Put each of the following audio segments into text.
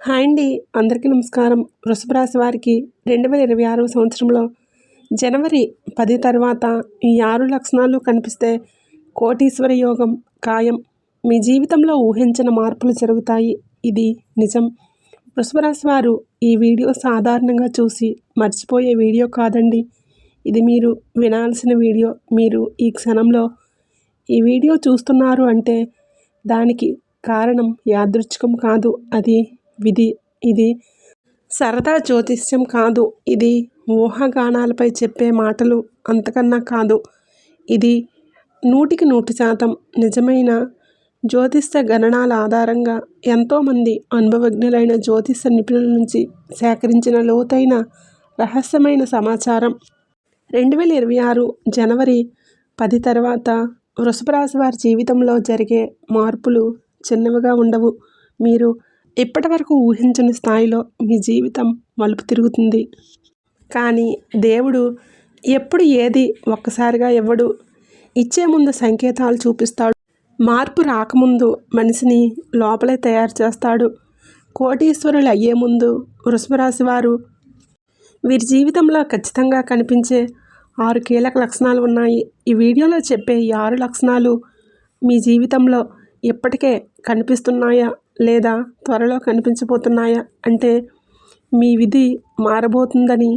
Hi అండి. అందరికీ నమస్కారం. వృషభ రాశి వారికి రెండు వేల ఇరవై ఆరవ సంవత్సరంలో జనవరి పది తర్వాత ఈ ఆరు లక్షణాలు కనిపిస్తే కోటీశ్వర యోగం ఖాయం. మీ జీవితంలో ఊహించిన మార్పులు జరుగుతాయి. ఇది నిజం. వృషభ రాశి వారు ఈ వీడియో సాధారణంగా చూసి మర్చిపోయే వీడియో కాదండి. ఇది మీరు వినాల్సిన వీడియో. మీరు ఈ క్షణంలో ఈ వీడియో చూస్తున్నారు అంటే దానికి కారణం యాదృచ్ఛికం కాదు. అది విధి ఇది సరదా జ్యోతిష్యం కాదు. ఇది ఊహాగానాలపై చెప్పే మాటలు అంతకన్నా కాదు. ఇది నూటికి నూటి శాతం నిజమైన జ్యోతిష్య గణనాల ఆధారంగా ఎంతోమంది అనుభవజ్ఞులైన జ్యోతిష నిపుణుల నుంచి సేకరించిన లోతైన రహస్యమైన సమాచారం. రెండు వేల ఇరవై ఆరు జనవరి పది తర్వాత వృషభరాశి వారి జీవితంలో జరిగే మార్పులు చిన్నవిగా ఉండవు. మీరు ఇప్పటి వరకు ఊహించని స్థాయిలో మీ జీవితం మలుపు తిరుగుతుంది. కానీ దేవుడు ఎప్పుడు ఏది ఒక్కసారిగా ఇవ్వడు. ఇచ్చే ముందు సంకేతాలు చూపిస్తాడు. మార్పు రాకముందు మనిషిని లోపలే తయారు చేస్తాడు. కోటీశ్వరులు అయ్యే ముందు వృషభరాశి వారు వీరి జీవితంలో ఖచ్చితంగా కనిపించే ఆరు కీలక లక్షణాలు ఉన్నాయి. ఈ వీడియోలో చెప్పే ఈ ఆరు లక్షణాలు మీ జీవితంలో ఇప్పటికే కనిపిస్తున్నాయా? లేదా త్వరలో కనిపించబోతున్నాయా అంటే మీ విధి మారబోతుందని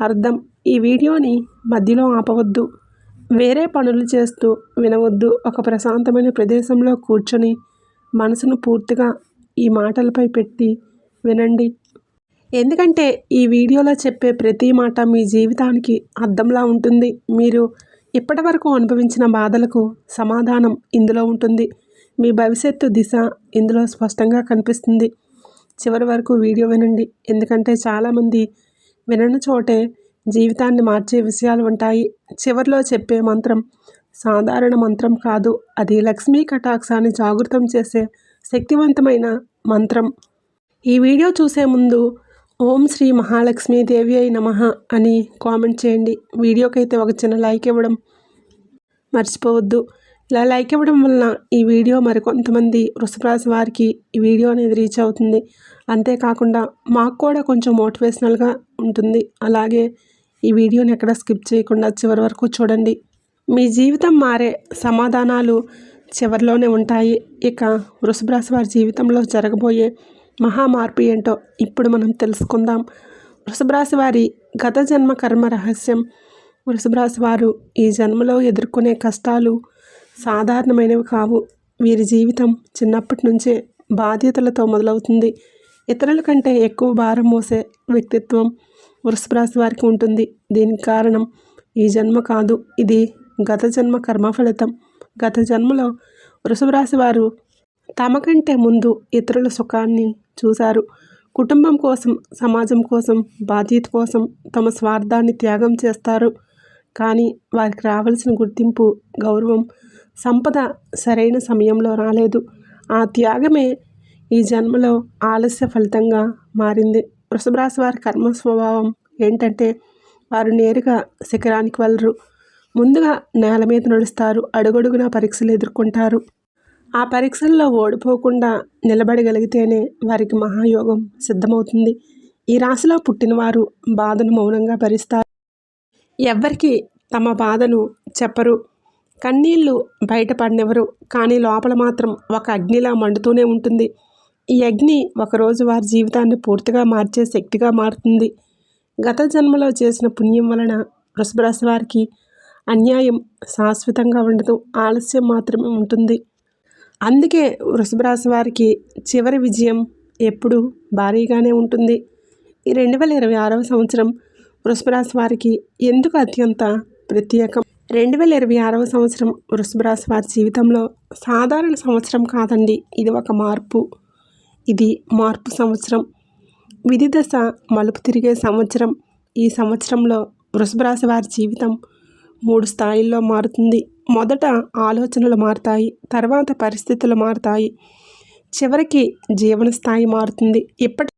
అర్థం ఈ వీడియోని మధ్యలో ఆపవద్దు. వేరే పనులు చేస్తూ వినవద్దు. ఒక ప్రశాంతమైన ప్రదేశంలో కూర్చొని మనసును పూర్తిగా ఈ మాటలపై పెట్టి వినండి. ఎందుకంటే ఈ వీడియోలో చెప్పే ప్రతి మాట మీ జీవితానికి అర్థంలా ఉంటుంది. మీరు ఇప్పటివరకు అనుభవించిన బాధలకు సమాధానం ఇందులో ఉంటుంది. మీ భవిష్యత్తు దిశ ఇందులో స్పష్టంగా కనిపిస్తుంది. చివరి వరకు వీడియో వినండి. ఎందుకంటే చాలామంది వినని చోటే జీవితాన్ని మార్చే విషయాలు ఉంటాయి. చివరిలో చెప్పే మంత్రం సాధారణ మంత్రం కాదు. అది లక్ష్మీ కటాక్షాన్ని జాగృతం చేసే శక్తివంతమైన మంత్రం. ఈ వీడియో చూసే ముందు ఓం శ్రీ మహాలక్ష్మీదేవి అయి నమ అని కామెంట్ చేయండి. వీడియోకైతే ఒక చిన్న లైక్ ఇవ్వడం మర్చిపోవద్దు. ఇలా లైక్ ఇవ్వడం వలన ఈ వీడియో మరికొంతమంది వృషభరాశి వారికి ఈ వీడియో అనేది రీచ్ అవుతుంది. అంతేకాకుండా మాకు కూడా కొంచెం మోటివేషనల్గా ఉంటుంది. అలాగే ఈ వీడియోని ఎక్కడ స్కిప్ చేయకుండా చివరి వరకు చూడండి. మీ జీవితం మారే సమాధానాలు చివరిలోనే ఉంటాయి. ఇక వృషభరాశి వారి జీవితంలో జరగబోయే మహా మార్పు ఏంటో ఇప్పుడు మనం తెలుసుకుందాం. వృషభరాశి వారి గత జన్మ కర్మ రహస్యం. వృషభరాశి వారు ఈ జన్మలో ఎదుర్కొనే కష్టాలు సాధారణమైనవి కావు. వీరి జీవితం చిన్నప్పటి నుంచే బాధ్యతలతో మొదలవుతుంది. ఇతరుల కంటే ఎక్కువ భారం మోసే వ్యక్తిత్వం వృషభరాశి వారికి ఉంటుంది. దీనికి కారణం ఈ జన్మ కాదు. ఇది గత జన్మ కర్మ ఫలితం. గత జన్మలో వృషభరాశి వారు తమ కంటే ముందు ఇతరుల సుఖాన్ని చూశారు. కుటుంబం కోసం సమాజం కోసం బాధ్యత కోసం తమ స్వార్థాన్ని త్యాగం చేస్తారు. కానీ వారికి రావాల్సిన గుర్తింపు గౌరవం సంపద సరైన సమయంలో రాలేదు. ఆ త్యాగమే ఈ జన్మలో ఆలస్య ఫలితంగా మారింది. వృషభరాశి వారి కర్మ స్వభావం ఏంటంటే వారు నేరుగా శిఖరానికి వెళ్ళరు. ముందుగా నేల మీద నడుస్తారు. అడుగడుగున పరీక్షలు ఎదుర్కొంటారు. ఆ పరీక్షల్లో ఓడిపోకుండా నిలబడగలిగితేనే వారికి మహాయోగం సిద్ధమవుతుంది. ఈ రాశిలో పుట్టినవారు బాధను మౌనంగా భరిస్తారు. ఎవ్వరికి తమ బాధను చెప్పరు. కన్నీళ్ళు బయటపడినెవరు కానీ లోపల మాత్రం ఒక అగ్నిలా మండుతూనే ఉంటుంది. ఈ అగ్ని ఒకరోజు వారి జీవితాన్ని పూర్తిగా మార్చే శక్తిగా మారుతుంది. గత జన్మలో చేసిన పుణ్యం వలన వృషభరాశి వారికి అన్యాయం శాశ్వతంగా ఉండదు ఆలస్యం మాత్రమే ఉంటుంది. అందుకే వృషభరాశి వారికి చివరి విజయం ఎప్పుడు భారీగానే ఉంటుంది. ఈ రెండు వేల ఇరవై ఆరవ సంవత్సరం వృషభరాశి వారికి ఎందుకు అత్యంత ప్రత్యేకం? రెండు వేల ఇరవై ఆరవ సంవత్సరం వృషభరాశి వారి జీవితంలో సాధారణ సంవత్సరం కాదండి. ఇది ఒక మార్పు. ఇది మార్పు సంవత్సరం. విధి దశ మలుపు తిరిగే సంవత్సరం. ఈ సంవత్సరంలో వృషభరాశి వారి జీవితం మూడు స్థాయిల్లో మారుతుంది. మొదట ఆలోచనలు మారుతాయి. తర్వాత పరిస్థితులు మారుతాయి. చివరికి జీవన స్థాయి మారుతుంది. ఇప్పటి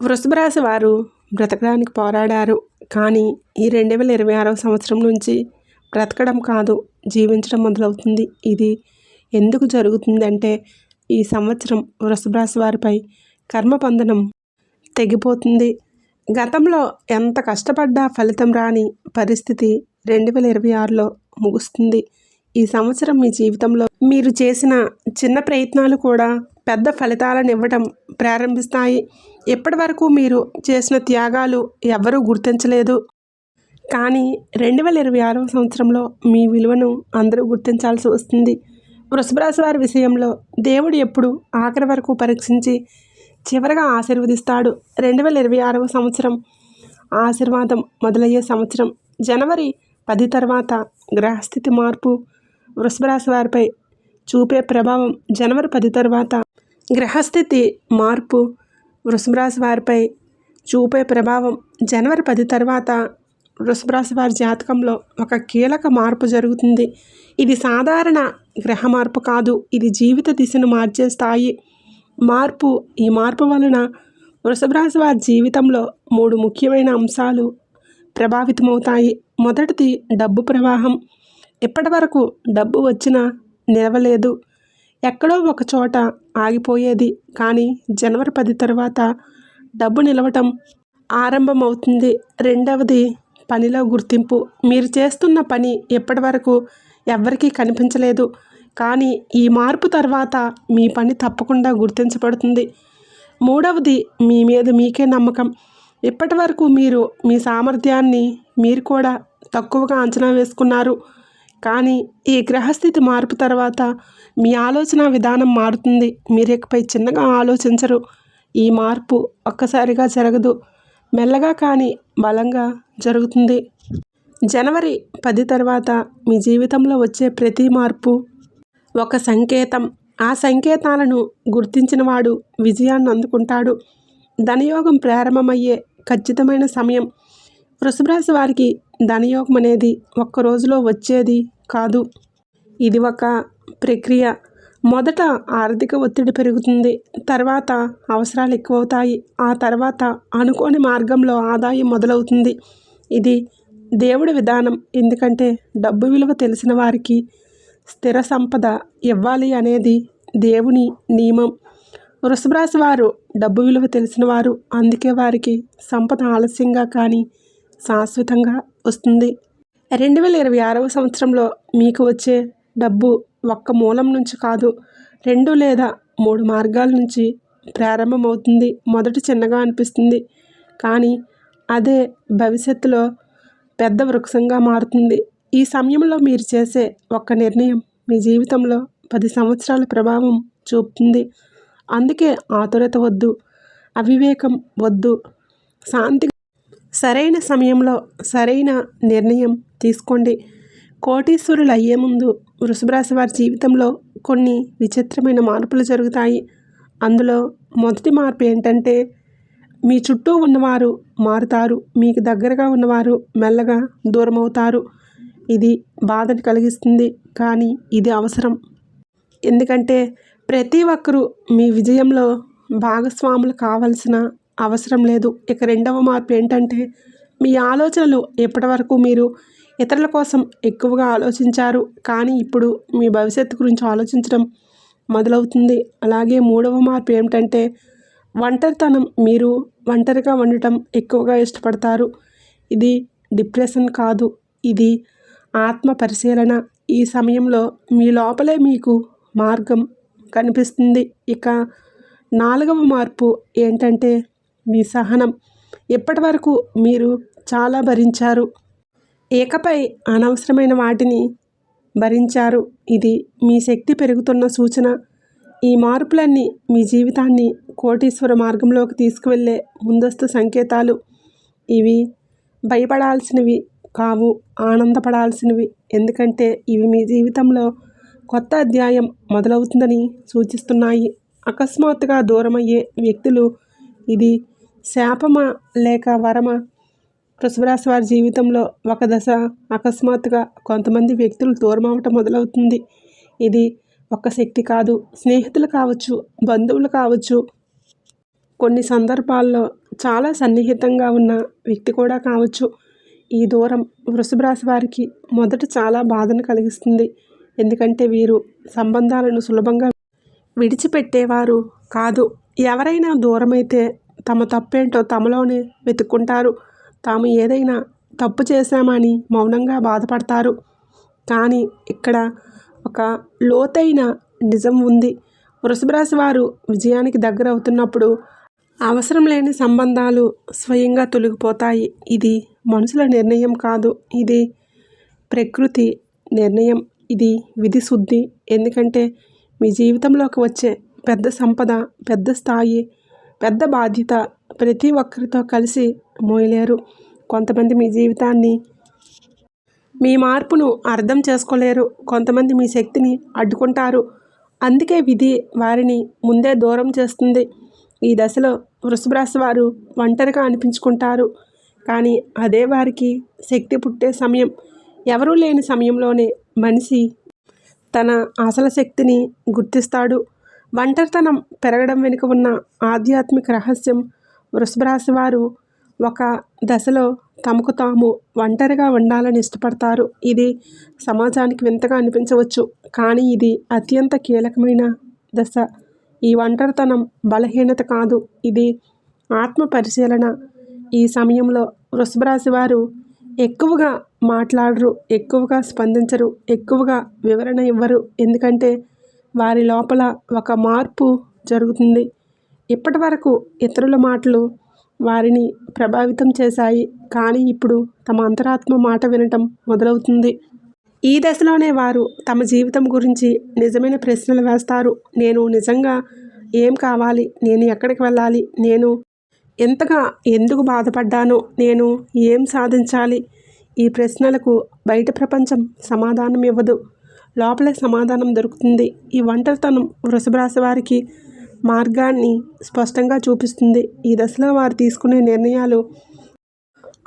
వృషభరాశి వారు బ్రతకడానికి పోరాడారు. కానీ ఈ రెండు వేల ఇరవై ఆరవ సంవత్సరం నుంచి బ్రతకడం కాదు జీవించడం మొదలవుతుంది. ఇది ఎందుకు జరుగుతుందంటే ఈ సంవత్సరం వృషభరాశి వారిపై కర్మబంధనం తెగిపోతుంది. గతంలో ఎంత కష్టపడ్డా ఫలితం రాని పరిస్థితి రెండు వేల ఇరవై ఆరులో ముగుస్తుంది. ఈ సంవత్సరం మీ జీవితంలో మీరు చేసిన చిన్న ప్రయత్నాలు కూడా పెద్ద ఫలితాలను ఇవ్వటం ప్రారంభిస్తాయి. ఇప్పటి వరకు మీరు చేసిన త్యాగాలు ఎవరూ గుర్తించలేదు. కానీ రెండు వేల ఇరవై ఆరవ సంవత్సరంలో మీ విలువను అందరూ గుర్తించాల్సి వస్తుంది. వృషభరాశి వారి విషయంలో దేవుడు ఎప్పుడు ఆఖరి వరకు పరీక్షించి చివరగా ఆశీర్వదిస్తాడు. రెండు వేల ఇరవై ఆరవ సంవత్సరం ఆశీర్వాదం మొదలయ్యే సంవత్సరం జనవరి పది తర్వాత గ్రహస్థితి మార్పు వృషభరాశి వారిపై చూపే ప్రభావం జనవరి పది తర్వాత గ్రహస్థితి మార్పు వృషభరాశి వారిపై చూపే ప్రభావం జనవరి పది తర్వాత వృషభరాశి వారి జాతకంలో ఒక కీలక మార్పు జరుగుతుంది. ఇది సాధారణ గ్రహ మార్పు కాదు ఇది జీవిత దిశను మార్చే స్థాయి మార్పు. ఈ మార్పు వలన వృషభరాశి వారి జీవితంలో మూడు ముఖ్యమైన అంశాలు ప్రభావితమవుతాయి. మొదటిది డబ్బు ప్రవాహం. ఇప్పటి వరకు డబ్బు వచ్చినా నిలవలేదు. ఎక్కడో ఒక చోట ఆగిపోయేది కానీ జనవరి పది తర్వాత డబ్బు నిలవటం ఆరంభమవుతుంది. రెండవది పనిలో గుర్తింపు. మీరు చేస్తున్న పని ఎప్పటి వరకు ఎవ్వరికీ కనిపించలేదు. కానీ ఈ మార్పు తర్వాత మీ పని తప్పకుండా గుర్తించబడుతుంది. మూడవది మీ మీద మీకే నమ్మకం. ఇప్పటి వరకు మీరు మీ సామర్థ్యాన్ని మీరు కూడా తక్కువగా అంచనా వేసుకున్నారు. కానీ ఈ గ్రహస్థితి మార్పు తర్వాత మీ ఆలోచన విధానం మారుతుంది. మీరు ఇకపై చిన్నగా ఆలోచించరు. ఈ మార్పు ఒక్కసారిగా జరగదు. మెల్లగా కానీ బలంగా జరుగుతుంది. జనవరి పది తర్వాత మీ జీవితంలో వచ్చే ప్రతి మార్పు ఒక సంకేతం. ఆ సంకేతాలను గుర్తించినవాడు విజయాన్ని అందుకుంటాడు. ధనయోగం ప్రారంభమయ్యే ఖచ్చితమైన సమయం. వృషభరాశి వారికి ధనయోగం అనేది ఒక్క రోజులో వచ్చేది కాదు. ఇది ఒక ప్రక్రియ. మొదట ఆర్థిక ఒత్తిడి పెరుగుతుంది. తర్వాత అవసరాలు ఎక్కువవుతాయి. ఆ తర్వాత అనుకోని మార్గంలో ఆదాయం మొదలవుతుంది. ఇది దేవుడి విధానం. ఎందుకంటే డబ్బు విలువ తెలిసిన వారికి స్థిర సంపద ఇవ్వాలి అనేది దేవుని నియమం. వృషభరాశి వారు డబ్బు విలువ తెలిసిన వారు అందుకే వారికి సంపద ఆలస్యంగా కానీ శాశ్వతంగా వస్తుంది. రెండు వేల ఇరవై ఆరవ సంవత్సరంలో మీకు వచ్చే డబ్బు ఒక్క మూలం నుంచి కాదు రెండు లేదా మూడు మార్గాల నుంచి ప్రారంభమవుతుంది. మొదట చిన్నగా అనిపిస్తుంది. కానీ అదే భవిష్యత్తులో పెద్ద వృక్షంగా మారుతుంది. ఈ సమయంలో మీరు చేసే ఒక్క నిర్ణయం మీ జీవితంలో పది సంవత్సరాల ప్రభావం చూపుతుంది. అందుకే ఆతురత వద్దు అవివేకం వద్దు శాంతి సరైన సమయంలో సరైన నిర్ణయం తీసుకోండి. కోటీశ్వరులు అయ్యే ముందు వృషభరాశి వారి జీవితంలో కొన్ని విచిత్రమైన మార్పులు జరుగుతాయి. అందులో మొదటి మార్పు ఏంటంటే మీ చుట్టూ ఉన్నవారు మారుతారు మీకు దగ్గరగా ఉన్నవారు మెల్లగా దూరం అవుతారు ఇది బాధను కలిగిస్తుంది కానీ ఇది అవసరం. ఎందుకంటే ప్రతి ఒక్కరూ మీ విజయంలో భాగస్వాములు కావాల్సిన అవసరం లేదు. ఇక రెండవ మార్పు ఏంటంటే మీ ఆలోచనలు ఎప్పటివరకు మీరు ఇతరుల కోసం ఎక్కువగా ఆలోచించారు కానీ ఇప్పుడు మీ భవిష్యత్తు గురించి ఆలోచించడం మొదలవుతుంది. అలాగే మూడవ మార్పు ఏమిటంటే ఒంటరితనం మీరు ఒంటరిగా ఉండటం ఎక్కువగా ఇష్టపడతారు. ఇది డిప్రెషన్ కాదు. ఇది ఆత్మ పరిశీలన. ఈ సమయంలో మీ లోపలే మీకు మార్గం కనిపిస్తుంది. ఇక నాలుగవ మార్పు ఏంటంటే మీ సహనం. ఇప్పటి వరకు మీరు చాలా భరించారు. ఏకపై అనవసరమైన వాటిని భరించారు. ఇది మీ శక్తి పెరుగుతున్న సూచన. ఈ మార్పులన్నీ మీ జీవితాన్ని కోటీశ్వర మార్గంలోకి తీసుకువెళ్ళే ముందస్తు సంకేతాలు. ఇవి భయపడాల్సినవి కావు ఆనందపడాల్సినవి. ఎందుకంటే ఇవి మీ జీవితంలో కొత్త అధ్యాయం మొదలవుతుందని సూచిస్తున్నాయి. అకస్మాత్తుగా దూరమయ్యే వ్యక్తులు ఇది శాపమా లేక వరమా? వృషభరాశి వారి జీవితంలో ఒక దశ అకస్మాత్తుగా కొంతమంది వ్యక్తులు దూరమవటం మొదలవుతుంది. ఇది ఒక శక్తి కాదు స్నేహితులు కావచ్చు బంధువులు కావచ్చు. కొన్ని సందర్భాల్లో చాలా సన్నిహితంగా ఉన్న వ్యక్తి కూడా కావచ్చు. ఈ దూరం వృషభ రాశి వారికి మొదట చాలా బాధను కలిగిస్తుంది. ఎందుకంటే వీరు సంబంధాలను సులభంగా విడిచిపెట్టేవారు కాదు. ఎవరైనా దూరమైతే తమ తప్పేంటో తమలోనే వెతుక్కుంటారు. తాము ఏదైనా తప్పు చేశామని మౌనంగా బాధపడతారు. కానీ ఇక్కడ ఒక లోతైన నిజం ఉంది. వృషభరాశి వారు విజయానికి దగ్గర అవుతున్నప్పుడు అవసరం లేని సంబంధాలు స్వయంగా తొలగిపోతాయి. ఇది మనుషుల నిర్ణయం కాదు. ఇది ప్రకృతి నిర్ణయం. ఇది విధి శుద్ధి. ఎందుకంటే మీ జీవితంలోకి వచ్చే పెద్ద సంపద పెద్ద స్థాయి పెద్ద బాధ్యత ప్రతి ఒక్కరితో కలిసి మోయలేరు. కొంతమంది మీ జీవితాన్ని మీ మార్పును అర్థం చేసుకోలేరు. కొంతమంది మీ శక్తిని అడ్డుకుంటారు. అందుకే విధి వారిని ముందే దూరం చేస్తుంది. ఈ దశలో వృషభరాశి వారు ఒంటరిగా అనిపించుకుంటారు. కానీ అదే వారికి శక్తి పుట్టే సమయం. ఎవరూ లేని సమయంలోనే మనిషి తన అసలు శక్తిని గుర్తిస్తాడు. ఒంటరితనం పెరగడం వెనుక ఉన్న ఆధ్యాత్మిక రహస్యం వృషభరాశి వారు ఒక దశలో తమకు తాము ఒంటరిగా ఉండాలని ఇష్టపడతారు. ఇది సమాజానికి వింతగా అనిపించవచ్చు. కానీ ఇది అత్యంత కీలకమైన దశ. ఈ ఒంటరితనం బలహీనత కాదు. ఇది ఆత్మ పరిశీలన. ఈ సమయంలో వృషభరాశి వారు ఎక్కువగా మాట్లాడరు ఎక్కువగా స్పందించరు ఎక్కువగా వివరణ ఇవ్వరు. ఎందుకంటే వారి లోపల ఒక మార్పు జరుగుతుంది. ఇప్పటి వరకు ఇతరుల మాటలు వారిని ప్రభావితం చేశాయి. కానీ ఇప్పుడు తమ అంతరాత్మ మాట వినటం మొదలవుతుంది. ఈ దశలోనే వారు తమ జీవితం గురించి నిజమైన ప్రశ్నలు వేస్తారు. నేను నిజంగా ఏం కావాలి? నేను ఎక్కడికి వెళ్ళాలి? నేను ఎంతగా ఎందుకు బాధపడ్డాను? నేను ఏం సాధించాలి? ఈ ప్రశ్నలకు బయట ప్రపంచం సమాధానం ఇవ్వదు లోపలే సమాధానం దొరుకుతుంది. ఈ ఒంటరితనం వృషభరాశి వారికి మార్గాన్ని స్పష్టంగా చూపిస్తుంది. ఈ దశలో వారు తీసుకునే నిర్ణయాలు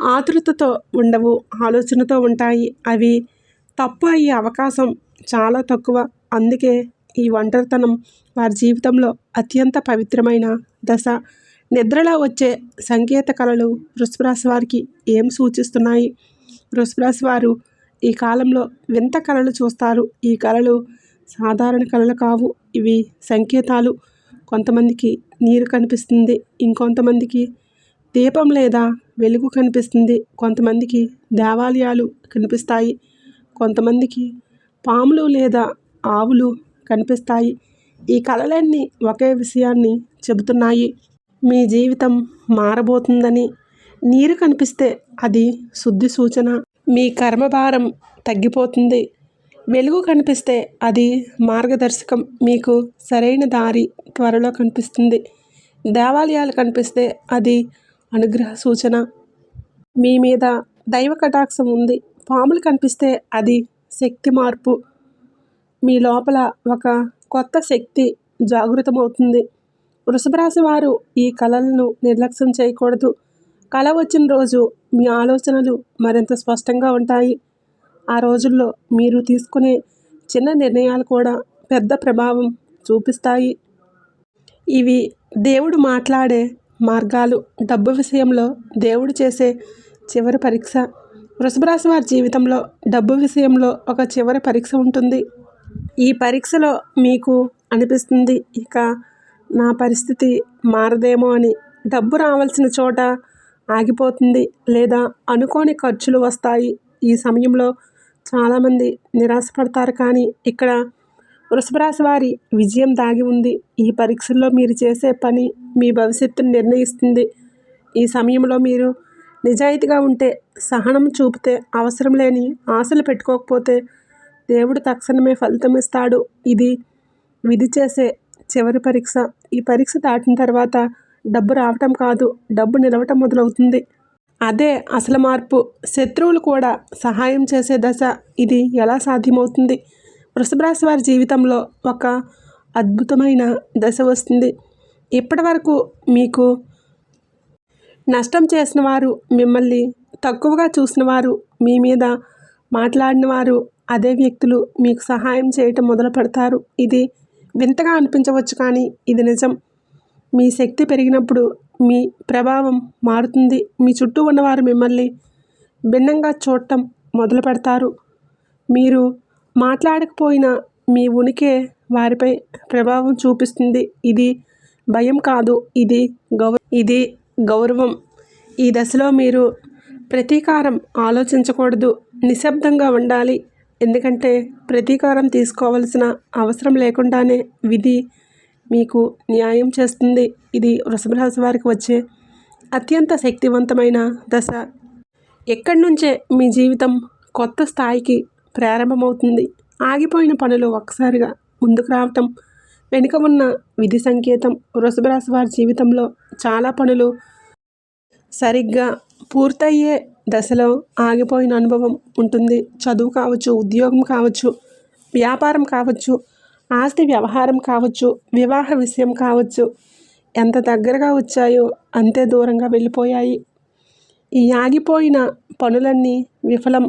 ఆతృతతో ఉండవు ఆలోచనతో ఉంటాయి. అవి తప్పు అయ్యే అవకాశం చాలా తక్కువ. అందుకే ఈ ఒంటరితనం వారి జీవితంలో అత్యంత పవిత్రమైన దశ. నిద్రలో వచ్చే సంకేత కళలు వృషభరాశి వారికి ఏం సూచిస్తున్నాయి? వృషభరాశి వారు ఈ కాలంలో వింత కళలు చూస్తారు. ఈ కళలు సాధారణ కళలు కావు. ఇవి సంకేతాలు. కొంతమందికి నీరు కనిపిస్తుంది ఇంకొంతమందికి దీపం లేదా వెలుగు కనిపిస్తుంది. కొంతమందికి దేవాలయాలు కనిపిస్తాయి కొంతమందికి పాములు లేదా ఆవులు కనిపిస్తాయి. ఈ కళలన్నీ ఒకే విషయాన్ని చెబుతున్నాయి. మీ జీవితం మారబోతుందని. నీరు కనిపిస్తే అది శుద్ధి సూచన. మీ కర్మభారం తగ్గిపోతుంది. వెలుగు కనిపిస్తే అది మార్గదర్శకం. మీకు సరైన దారి త్వరలో కనిపిస్తుంది. దేవాలయాలు కనిపిస్తే అది అనుగ్రహ సూచన. మీ మీద దైవ కటాక్షం ఉంది. పాములు కనిపిస్తే అది శక్తి మార్పు. మీ లోపల ఒక కొత్త శక్తి జాగృతమవుతుంది. వృషభరాశి వారు ఈ కళలను నిర్లక్ష్యం చేయకూడదు. కళ వచ్చిన రోజు మీ ఆలోచనలు మరింత స్పష్టంగా ఉంటాయి. ఆ రోజుల్లో మీరు తీసుకునే చిన్న నిర్ణయాలు కూడా పెద్ద ప్రభావం చూపిస్తాయి. ఇవి దేవుడు మాట్లాడే మార్గాలు. డబ్బు విషయంలో దేవుడు చేసే చివరి పరీక్ష. వృషభరాశి వారి జీవితంలో డబ్బు విషయంలో ఒక చివరి పరీక్ష ఉంటుంది. ఈ పరీక్షలో మీకు అనిపిస్తుంది ఇక నా పరిస్థితి మారదేమో అని డబ్బు రావాల్సిన చోట ఆగిపోతుంది లేదా అనుకోని ఖర్చులు వస్తాయి. ఈ సమయంలో చాలామంది నిరాశపడతారు కానీ ఇక్కడ వృషభరాశి వారి విజయం దాగి ఉంది. ఈ పరీక్షల్లో మీరు చేసే పని మీ భవిష్యత్తును నిర్ణయిస్తుంది. ఈ సమయంలో మీరు నిజాయితీగా ఉంటే సహనం చూపితే అవసరం లేని ఆశలు పెట్టుకోకపోతే దేవుడు తక్షణమే ఫలితం ఇస్తాడు. ఇది విధి చేసే చివరి పరీక్ష. ఈ పరీక్ష దాటిన తర్వాత డబ్బు రావటం కాదు డబ్బు నిలవటం మొదలవుతుంది. అదే అసలు మార్పు. శత్రువులు కూడా సహాయం చేసే దశ ఇది ఎలా సాధ్యమవుతుంది? వృషభరాశి వారి జీవితంలో ఒక అద్భుతమైన దశ వస్తుంది. ఇప్పటి వరకు మీకు నష్టం చేసిన వారు మిమ్మల్ని తక్కువగా చూసిన వారు మీ మీద మాట్లాడిన వారు అదే వ్యక్తులు మీకు సహాయం చేయటం మొదలు పెడతారు. ఇది వింతగా అనిపించవచ్చు కానీ ఇది నిజం. మీ శక్తి పెరిగినప్పుడు మీ ప్రభావం మారుతుంది. మీ చుట్టూ ఉన్నవారు మిమ్మల్ని భిన్నంగా చూడటం మొదలు పెడతారు. మీరు మాట్లాడకపోయినా మీ ఉనికే వారిపై ప్రభావం చూపిస్తుంది. ఇది భయం కాదు. ఇది గౌ ఇది గౌరవం. ఈ దశలో మీరు ప్రతీకారం ఆలోచించకూడదు. నిశ్శబ్దంగా ఉండాలి. ఎందుకంటే ప్రతీకారం తీసుకోవాల్సిన అవసరం లేకుండానే విధి మీకు న్యాయం చేస్తుంది. ఇది వృషభరాశి వారికి వచ్చే అత్యంత శక్తివంతమైన దశ. ఎక్కడి నుంచే మీ జీవితం కొత్త స్థాయికి ప్రారంభమవుతుంది? ఆగిపోయిన పనులు ఒక్కసారిగా ముందుకు రావటం వెనుక ఉన్న విధి సంకేతం వృషభరాశి వారి జీవితంలో చాలా పనులు సరిగ్గా పూర్తయ్యే దశలో ఆగిపోయిన అనుభవం ఉంటుంది. చదువు కావచ్చు ఉద్యోగం కావచ్చు వ్యాపారం కావచ్చు ఆస్తి వ్యవహారం కావచ్చు వివాహ విషయం కావచ్చు ఎంత దగ్గరగా వచ్చాయో అంతే దూరంగా వెళ్ళిపోయాయి. ఈ ఆగిపోయిన పనులన్నీ విఫలం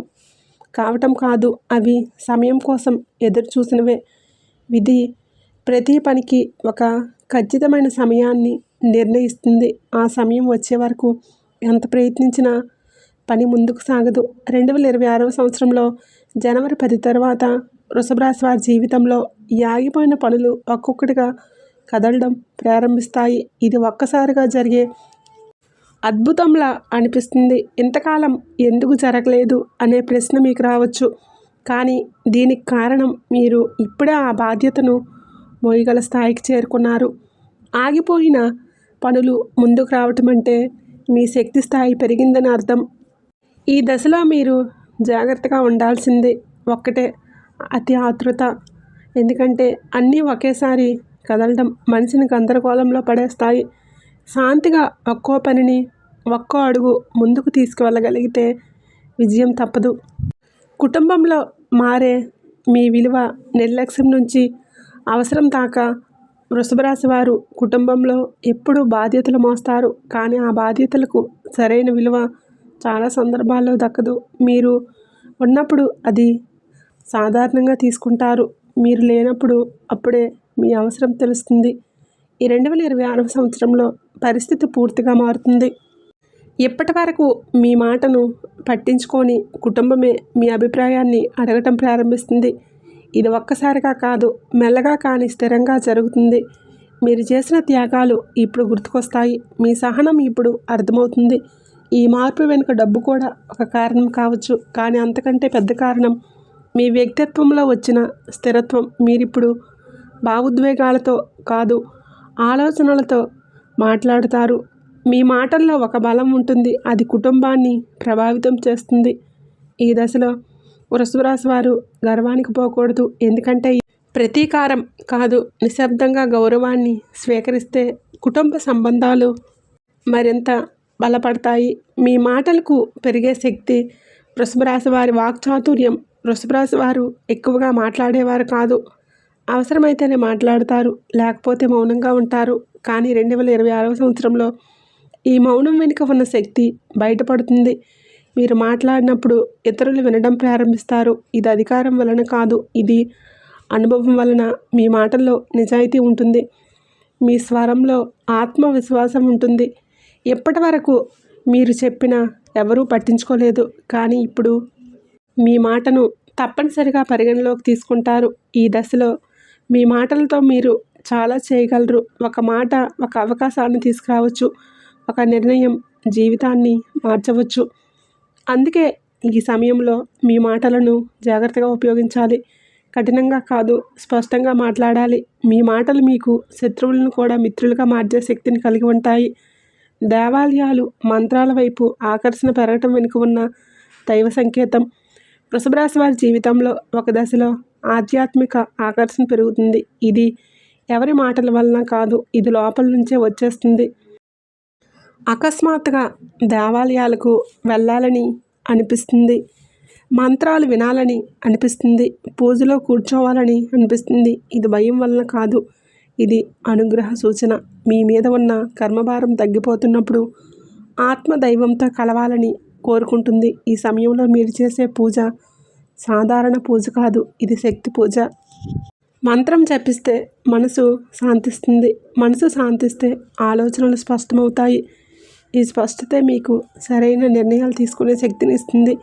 కావటం కాదు అవి సమయం కోసం ఎదురు చూసినవే విధి ప్రతి పనికి ఒక ఖచ్చితమైన సమయాన్ని నిర్ణయిస్తుంది. ఆ సమయం వచ్చే వరకు ఎంత ప్రయత్నించినా పని ముందుకు సాగదు. రెండు వేల ఇరవై ఆరవ సంవత్సరంలో జనవరి పది తర్వాత వృషభరాశి వారి జీవితంలో ఈ ఆగిపోయిన పనులు ఒక్కొక్కటిగా కదలడం ప్రారంభిస్తాయి. ఇది ఒక్కసారిగా జరిగే అద్భుతంలా అనిపిస్తుంది. ఇంతకాలం ఎందుకు జరగలేదు అనే ప్రశ్న మీకు రావచ్చు. కానీ దీనికి కారణం మీరు ఇప్పుడే ఆ బాధ్యతను మోయగల స్థాయికి చేరుకున్నారు. ఆగిపోయిన పనులు ముందుకు రావటం అంటే మీ శక్తి స్థాయి పెరిగిందని అర్థం. ఈ దశలో మీరు జాగ్రత్తగా ఉండాల్సింది ఒక్కటే అతి ఆతృత ఎందుకంటే అన్నీ ఒకేసారి కదలడం మనిషిని గందరగోళంలో పడేస్తాయి. శాంతిగా ఒక్కో పనిని ఒక్కో అడుగు ముందుకు తీసుకువెళ్ళగలిగితే విజయం తప్పదు. కుటుంబంలో మారే మీ విలువ నిర్లక్ష్యం నుంచి అవసరం దాకా వృషభరాశి వారు కుటుంబంలో ఎప్పుడూ బాధ్యతలు మోస్తారు. కానీ ఆ బాధ్యతలకు సరైన విలువ చాలా సందర్భాల్లో దక్కదు. మీరు ఉన్నప్పుడు అది సాధారణంగా తీసుకుంటారు. మీరు లేనప్పుడు అప్పుడే మీ అవసరం తెలుస్తుంది. ఈ రెండు వేల ఇరవై ఆరవ సంవత్సరంలో పరిస్థితి పూర్తిగా మారుతుంది. ఇప్పటి వరకు మీ మాటను పట్టించుకొని కుటుంబమే మీ అభిప్రాయాన్ని అడగటం ప్రారంభిస్తుంది. ఇది ఒక్కసారిగా కాదు మెల్లగా కానీ స్థిరంగా జరుగుతుంది. మీరు చేసిన త్యాగాలు ఇప్పుడు గుర్తుకొస్తాయి. మీ సహనం ఇప్పుడు అర్థమవుతుంది. ఈ మార్పు వెనుక డబ్బు కూడా ఒక కారణం కావచ్చు. కానీ అంతకంటే పెద్ద కారణం మీ వ్యక్తిత్వంలో వచ్చిన స్థిరత్వం మీరిప్పుడు భావోద్వేగాలతో కాదు ఆలోచనలతో మాట్లాడుతారు. మీ మాటల్లో ఒక బలం ఉంటుంది అది కుటుంబాన్ని ప్రభావితం చేస్తుంది. ఈ దశలో వృషభరాశి వారు గర్వానికి పోకూడదు. ఎందుకంటే ప్రతీకారం కాదు నిశ్శబ్దంగా గౌరవాన్ని స్వీకరిస్తే కుటుంబ సంబంధాలు మరింత బలపడతాయి. మీ మాటలకు పెరిగే శక్తి వృషభరాశి వారి వాక్చాతుర్యం వృషభరాశి వారు ఎక్కువగా మాట్లాడేవారు కాదు. అవసరమైతేనే మాట్లాడతారు లేకపోతే మౌనంగా ఉంటారు. కానీ రెండు వేల ఇరవై ఆరవ సంవత్సరంలో ఈ మౌనం వెనుక ఉన్న శక్తి బయటపడుతుంది. మీరు మాట్లాడినప్పుడు ఇతరులు వినడం ప్రారంభిస్తారు. ఇది అధికారం వలన కాదు ఇది అనుభవం వలన మీ మాటల్లో నిజాయితీ ఉంటుంది. మీ స్వరంలో ఆత్మవిశ్వాసం ఉంటుంది. ఇప్పటి వరకు మీరు చెప్పిన ఎవరూ పట్టించుకోలేదు. కానీ ఇప్పుడు మీ మాటను తప్పనిసరిగా పరిగణలోకి తీసుకుంటారు. ఈ దశలో మీ మాటలతో మీరు చాలా చేయగలరు. ఒక మాట ఒక అవకాశాన్ని తీసుకురావచ్చు. ఒక నిర్ణయం జీవితాన్ని మార్చవచ్చు. అందుకే ఈ సమయంలో మీ మాటలను జాగ్రత్తగా ఉపయోగించాలి. కఠినంగా కాదు స్పష్టంగా మాట్లాడాలి. మీ మాటలు మీకు శత్రువులను కూడా మిత్రులుగా మార్చే శక్తిని కలిగి ఉంటాయి. దేవాలయాలు మంత్రాల వైపు ఆకర్షణ పెరగటం వెనుక ఉన్న దైవ సంకేతం. వృషభరాశి వారి జీవితంలో ఒక దశలో ఆధ్యాత్మిక ఆకర్షణ పెరుగుతుంది. ఇది ఎవరి మాటల వలన కాదు ఇది లోపల నుంచే వచ్చేస్తుంది. అకస్మాత్తుగా దేవాలయాలకు వెళ్ళాలని అనిపిస్తుంది. మంత్రాలు వినాలని అనిపిస్తుంది. పూజలో కూర్చోవాలని అనిపిస్తుంది. ఇది భయం వలన కాదు ఇది అనుగ్రహ సూచన. మీ మీద ఉన్న కర్మభారం తగ్గిపోతున్నప్పుడు ఆత్మ దైవంతో కలవాలని కోరుకుంటుంది. ఈ సమయంలో మీరు చేసే పూజ సాధారణ పూజ కాదు. ఇది శక్తి పూజ. మంత్రం జపిస్తే మనసు శాంతిస్తుంది. మనసు శాంతిస్తే ఆలోచనలు స్పష్టమవుతాయి. ఈ స్పష్టతే మీకు సరైన నిర్ణయాలు తీసుకునే శక్తిని ఇస్తుంది.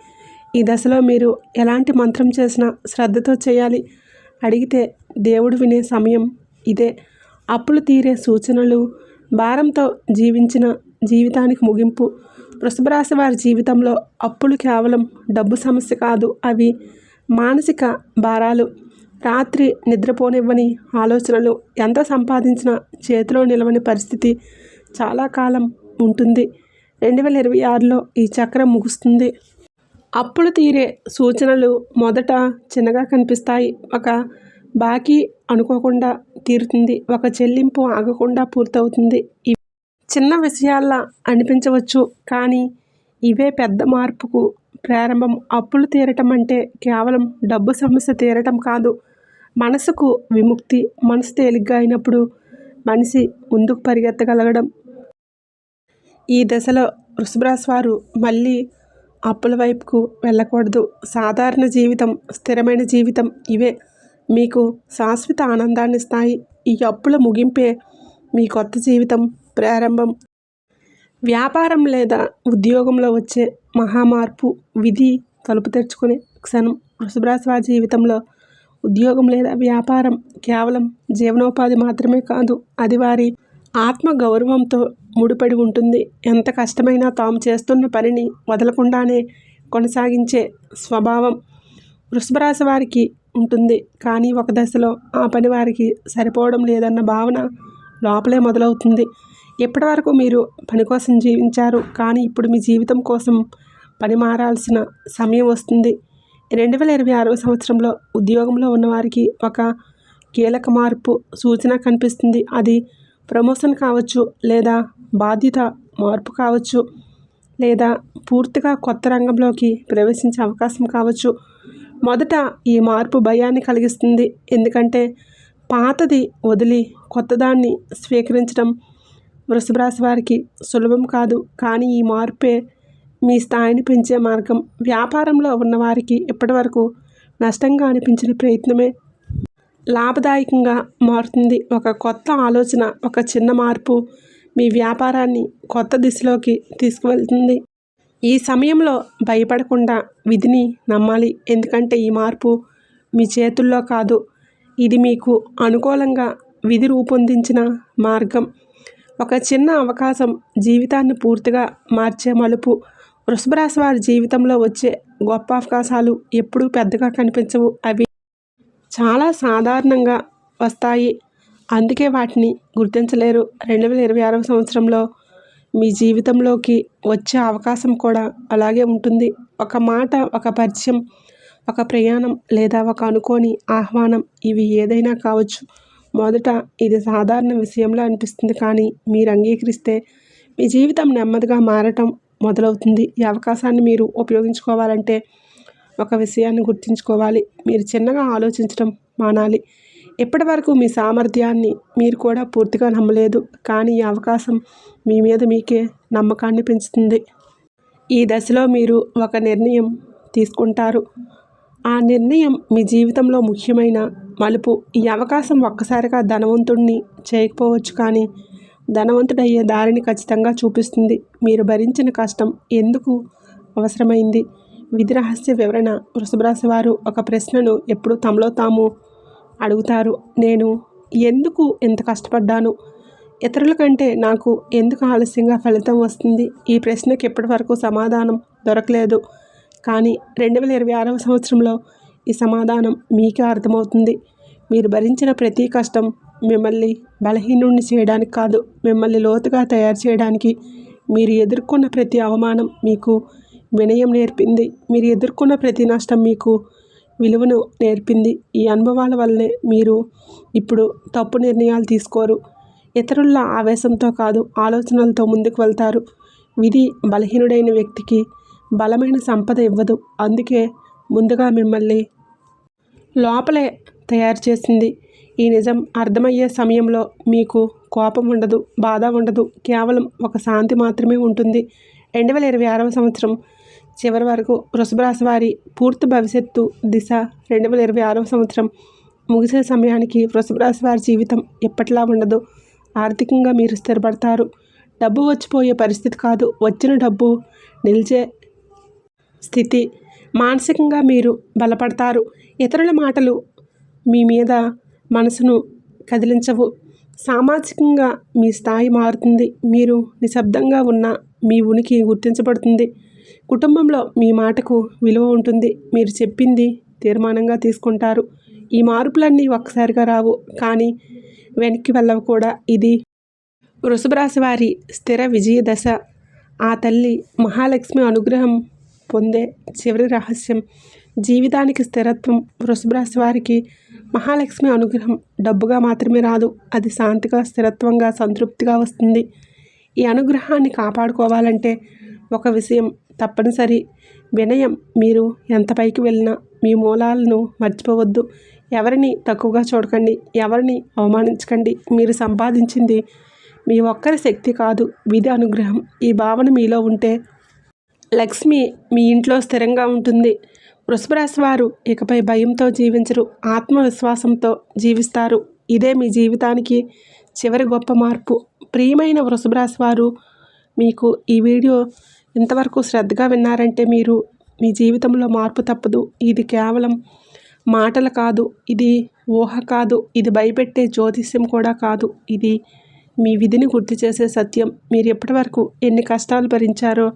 ఈ దశలో మీరు ఎలాంటి మంత్రం చేసినా శ్రద్ధతో చేయాలి. అడిగితే దేవుడు వినే సమయం ఇదే. అప్పులు తీరే సూచనలు భారంతో జీవించిన జీవితానికి ముగింపు వృషభ రాశి వారి జీవితంలో అప్పులు కేవలం డబ్బు సమస్య కాదు అవి మానసిక భారాలు. రాత్రి నిద్రపోనివ్వని ఆలోచనలు ఎంత సంపాదించినా చేతిలో నిలవని పరిస్థితి చాలా కాలం ఉంటుంది. రెండు వేల ఇరవై ఆరులో ఈ చక్రం ముగుస్తుంది. అప్పులు తీరే సూచనలు మొదట చిన్నగా కనిపిస్తాయి. ఒక బాకీ అనుకోకుండా తీరుతుంది. ఒక చెల్లింపు ఆగకుండా పూర్తవుతుంది. చిన్న విషయాల్లా అనిపించవచ్చు కానీ ఇవే పెద్ద మార్పుకు ప్రారంభం. అప్పులు తీరటం అంటే కేవలం డబ్బు సమస్య తీరటం కాదు. మనసుకు విముక్తి మనసు తేలిగ్గా అయినప్పుడు మనిషి ముందుకు పరిగెత్తగలగడం. ఈ దశలో వృషభరాశి వారు మళ్ళీ అప్పుల వైపుకు వెళ్ళకూడదు. సాధారణ జీవితం స్థిరమైన జీవితం ఇవే మీకు శాశ్వత ఆనందాన్ని ఇస్తాయి ఈ అప్పుల ముగింపే మీ కొత్త జీవితం ప్రారంభం. వ్యాపారం లేదా ఉద్యోగంలో వచ్చే మహామార్పు విధి తలుపు తెరుచుకునే క్షణం. వృషభరాశి వారి జీవితంలో ఉద్యోగం లేదా వ్యాపారం కేవలం జీవనోపాధి మాత్రమే కాదు అది వారి ఆత్మ గౌరవంతో ముడిపడి ఉంటుంది. ఎంత కష్టమైనా తాము చేస్తున్న పనిని వదలకుండానే కొనసాగించే స్వభావం వృషభరాశి వారికి ఉంటుంది. కానీ ఒక దశలో ఆ పని వారికి సరిపోవడం లేదన్న భావన లోపలే మొదలవుతుంది. ఇప్పటివరకు మీరు పని కోసం జీవించారు కానీ ఇప్పుడు మీ జీవితం కోసం పని మారాల్సిన సమయం వస్తుంది. రెండు వేల ఇరవై ఆరవ సంవత్సరంలో ఉద్యోగంలో ఉన్నవారికి ఒక కీలక మార్పు సూచన కనిపిస్తుంది. అది ప్రమోషన్ కావచ్చు లేదా బాధ్యత మార్పు కావచ్చు లేదా పూర్తిగా కొత్త రంగంలోకి ప్రవేశించే అవకాశం కావచ్చు. మొదట ఈ మార్పు భయాన్ని కలిగిస్తుంది. ఎందుకంటే పాతది వదిలి కొత్తదాన్ని స్వీకరించడం వృషభరాశి వారికి సులభం కాదు. కానీ ఈ మార్పే మీ స్థాయిని పెంచే మార్గం. వ్యాపారంలో ఉన్నవారికి ఇప్పటివరకు నష్టంగా అనిపించిన ప్రయత్నమే లాభదాయకంగా మారుతుంది. ఒక కొత్త ఆలోచన ఒక చిన్న మార్పు మీ వ్యాపారాన్ని కొత్త దిశలోకి తీసుకువెళ్తుంది. ఈ సమయంలో భయపడకుండా విధిని నమ్మాలి. ఎందుకంటే ఈ మార్పు మీ చేతుల్లో కాదు. ఇది మీకు అనుకూలంగా విధి రూపొందించిన మార్గం. ఒక చిన్న అవకాశం జీవితాన్ని పూర్తిగా మార్చే మలుపు. వృషభరాశి వారి జీవితంలో వచ్చే గొప్ప అవకాశాలు ఎప్పుడూ పెద్దగా కనిపించవు. అవి చాలా సాధారణంగా వస్తాయి. అందుకే వాటిని గుర్తించలేరు. రెండు వేల ఇరవై ఆరవ సంవత్సరంలో మీ జీవితంలోకి వచ్చే అవకాశం కూడా అలాగే ఉంటుంది. ఒక మాట ఒక పరిచయం ఒక ప్రయాణం లేదా ఒక అనుకోని ఆహ్వానం ఇవి ఏదైనా కావచ్చు. మొదట ఇది సాధారణ విషయంలో అనిపిస్తుంది కానీ మీరు అంగీకరిస్తే మీ జీవితం నెమ్మదిగా మారటం మొదలవుతుంది. ఈ అవకాశాన్ని మీరు ఉపయోగించుకోవాలంటే ఒక విషయాన్ని గుర్తుంచుకోవాలి. మీరు చిన్నగా ఆలోచించడం మానాలి. ఇప్పటి వరకు మీ సామర్థ్యాన్ని మీరు కూడా పూర్తిగా నమ్మలేదు కానీ ఈ అవకాశం మీ మీద మీకే నమ్మకాన్ని పెంచుతుంది. ఈ దశలో మీరు ఒక నిర్ణయం తీసుకుంటారు. ఆ నిర్ణయం మీ జీవితంలో ముఖ్యమైన మలుపు. ఈ అవకాశం ఒక్కసారిగా ధనవంతుడిని చేయకపోవచ్చు కానీ ధనవంతుడయ్యే దారిని ఖచ్చితంగా చూపిస్తుంది. మీరు భరించిన కష్టం ఎందుకు అవసరమైంది? విధి రహస్య వివరణ. వృషభరాశి వారు ఒక ప్రశ్నను ఎప్పుడు తమలో తాము అడుగుతారు. నేను ఎందుకు ఎంత కష్టపడ్డాను? ఇతరుల కంటే నాకు ఎందుకు ఆలస్యంగా ఫలితం వస్తుంది? ఈ ప్రశ్నకి ఇప్పటివరకు సమాధానం దొరకలేదు. కానీ రెండు వేల ఇరవై ఆరవ సంవత్సరంలో ఈ సమాధానం మీకే అర్థమవుతుంది. మీరు భరించిన ప్రతి కష్టం మిమ్మల్ని బలహీనుణ్ణి చేయడానికి కాదు మిమ్మల్ని లోతుగా తయారు చేయడానికి. మీరు ఎదుర్కొన్న ప్రతి అవమానం మీకు వినయం నేర్పింది. మీరు ఎదుర్కొన్న ప్రతి నష్టం మీకు విలువను నేర్పింది. ఈ అనుభవాల వల్లనే మీరు ఇప్పుడు తప్పు నిర్ణయాలు తీసుకోరు. ఇతరుల ఆవేశంతో కాదు ఆలోచనలతో ముందుకు వెళ్తారు. విధి బలహీనుడైన వ్యక్తికి బలమైన సంపద ఇవ్వదు. అందుకే ముందుగా మిమ్మల్ని లోపలే తయారు చేసింది. ఈ నిజం అర్థమయ్యే సమయంలో మీకు కోపం ఉండదు బాధ ఉండదు. కేవలం ఒక శాంతి మాత్రమే ఉంటుంది. రెండు వేల ఇరవై ఆరవ సంవత్సరం చివరి వరకు వృషభరాశి వారి పూర్తి భవిష్యత్తు దిశ రెండు వేల ఇరవై ఆరవ సంవత్సరం ముగిసే సమయానికి వృషభరాశి వారి జీవితం ఎప్పటిలా ఉండదు. ఆర్థికంగా మీరు స్థిరపడతారు. డబ్బు వచ్చిపోయే పరిస్థితి కాదు. వచ్చిన డబ్బు నిలిచే స్థితి మానసికంగా మీరు బలపడతారు. ఇతరుల మాటలు మీ మీద మనసును కదిలించవు. సామాజికంగా మీ స్థాయి మారుతుంది. మీరు నిశ్శబ్దంగా ఉన్న మీ ఉనికి గుర్తించబడుతుంది. కుటుంబంలో మీ మాటకు విలువ ఉంటుంది. మీరు చెప్పింది తీర్మానంగా తీసుకుంటారు. ఈ మార్పులన్నీ ఒక్కసారిగా రావు. కానీ వెనక్కి వెళ్ళవు కూడా. ఇది వృషభరాశి వారి స్థిర విజయ దశ. ఆ తల్లి మహాలక్ష్మి అనుగ్రహం పొందే చివరి రహస్యం. జీవితానికి స్థిరత్వం వృషభ రాశి వారికి మహాలక్ష్మి అనుగ్రహం డబ్బుగా మాత్రమే రాదు. అది శాంతిగా స్థిరత్వంగా సంతృప్తిగా వస్తుంది. ఈ అనుగ్రహాన్ని కాపాడుకోవాలంటే ఒక విషయం తప్పనిసరి. వినయం మీరు ఎంత పైకి వెళ్ళినా మీ మూలాలను మర్చిపోవద్దు. ఎవరిని తక్కువగా చూడకండి ఎవరిని అవమానించకండి. మీరు సంపాదించింది మీ ఒక్కరి శక్తి కాదు విధి అనుగ్రహం. ఈ భావన మీలో ఉంటే లక్ష్మి మీ ఇంట్లో స్థిరంగా ఉంటుంది. వృషభరాశి వారు ఇకపై భయంతో జీవించరు ఆత్మవిశ్వాసంతో జీవిస్తారు. ఇదే మీ జీవితానికి చివరి గొప్ప మార్పు. ప్రియమైన వృషభరాశి వారు మీకు ఈ వీడియో ఇంతవరకు శ్రద్ధగా విన్నారంటే మీరు మీ జీవితంలో మార్పు తప్పదు. ఇది కేవలం మాటలు కాదు ఇది ఊహ కాదు ఇది భయపెట్టే జ్యోతిష్యం కూడా కాదు. ఇది మీ విధిని గుర్తు చేసే సత్యం. మీరు ఎప్పటి వరకు ఎన్ని కష్టాలు భరించారో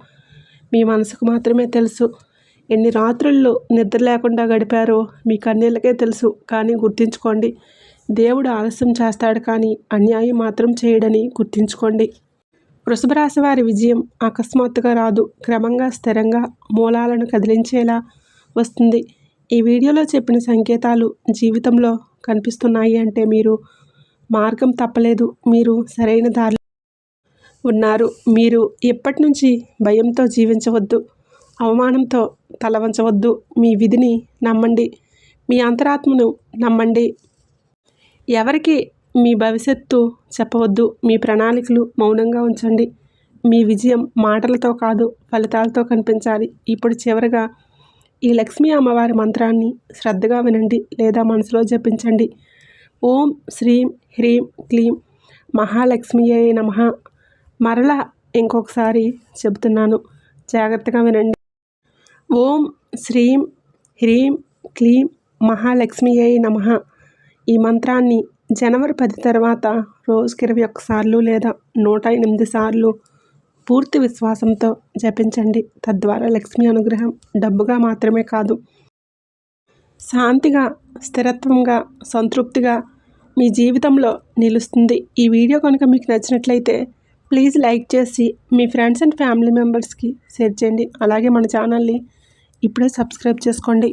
మీ మనసుకు మాత్రమే తెలుసు. ఎన్ని రాత్రుల్లో నిద్ర లేకుండా గడిపారో మీ కన్నీళ్ళకే తెలుసు కానీ గుర్తుంచుకోండి. దేవుడు ఆలస్యం చేస్తాడు కానీ అన్యాయం మాత్రం చేయడని గుర్తుంచుకోండి. వృషభరాశి వారి విజయం అకస్మాత్తుగా రాదు. క్రమంగా స్థిరంగా మూలాలను కదిలించేలా వస్తుంది. ఈ వీడియోలో చెప్పిన సంకేతాలు జీవితంలో కనిపిస్తున్నాయి అంటే మీరు మార్గం తప్పలేదు. మీరు సరైన దారి ఉన్నారు. మీరు ఎప్పటి నుంచి భయంతో జీవించవద్దు. అవమానంతో తలవంచవద్దు. మీ విధిని నమ్మండి. మీ అంతరాత్మను నమ్మండి. ఎవరికి మీ భవిష్యత్తు చెప్పవద్దు. మీ ప్రణాళికలు మౌనంగా ఉంచండి. మీ విజయం మాటలతో కాదు ఫలితాలతో కనిపించాలి. ఇప్పుడు చివరగా ఈ లక్ష్మీ అమ్మవారి మంత్రాన్ని శ్రద్ధగా వినండి లేదా మనసులో జపించండి. ఓం శ్రీం హ్రీం క్లీం మహాలక్ష్మియే నమ. మరలా ఇంకొకసారి చెబుతున్నాను. జాగ్రత్తగా వినండి. ఓం శ్రీం హ్రీం క్లీం మహాలక్ష్మియే నమ. ఈ మంత్రాన్ని జనవరి పది తర్వాత రోజుకి ఇరవై ఒక్కసార్లు లేదా నూట ఎనిమిది సార్లు పూర్తి విశ్వాసంతో జపించండి. తద్వారా లక్ష్మీ అనుగ్రహం డబ్బుగా మాత్రమే కాదు శాంతిగా స్థిరత్వంగా సంతృప్తిగా మీ జీవితంలో నిలుస్తుంది. ఈ వీడియో కనుక మీకు నచ్చినట్లయితే ప్లీజ్ లైక్ చేసి మీ ఫ్రెండ్స్ అండ్ ఫ్యామిలీ మెంబర్స్కి షేర్ చేయండి. అలాగే మన ఛానల్ని ఇప్పుడే సబ్స్క్రైబ్ చేసుకోండి.